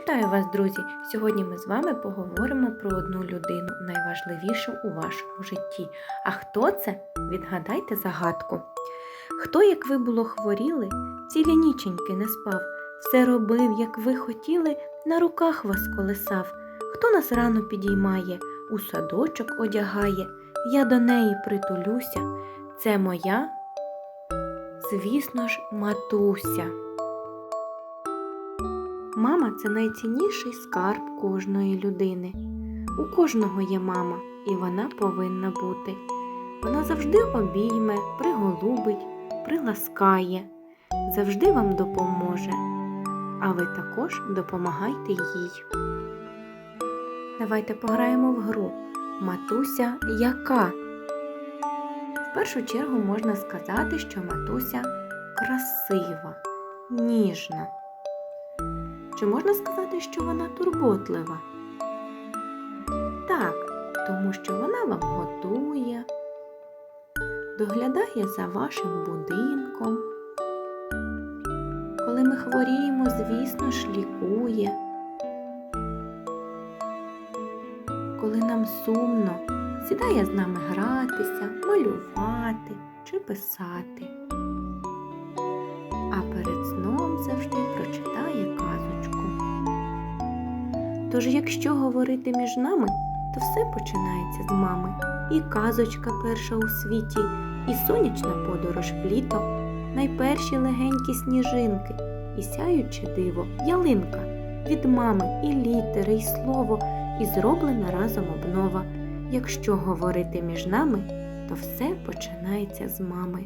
Вітаю вас, друзі! Сьогодні ми з вами поговоримо про одну людину, найважливішу у вашому житті. А хто це? Відгадайте загадку. Хто, як ви було хворіли, цілі ніченьки не спав, все робив, як ви хотіли, на руках вас колесав. Хто нас рано підіймає, у садочок одягає, я до неї притулюся. Це моя, звісно ж, матуся. Мама це найцінніший скарб кожної людини. У кожного є мама, і вона повинна бути. Вона завжди обійме, приголубить, приласкає, завжди вам допоможе. А ви також допомагайте їй. Давайте пограємо в гру Матуся яка? В першу чергу можна сказати, що матуся красива, ніжна. Чи можна сказати, що вона турботлива? Так, тому що вона вам готує, доглядає за вашим будинком. Коли ми хворіємо, звісно ж, лікує. Коли нам сумно, сідає з нами гратися, малювати чи писати. Тож, якщо говорити між нами, то все починається з мами. І казочка перша у світі, і сонячна подорож в літо, найперші легенькі сніжинки, і сяюче диво, ялинка від мами, і літери, і слово, і зроблена разом обнова. Якщо говорити між нами, то все починається з мами.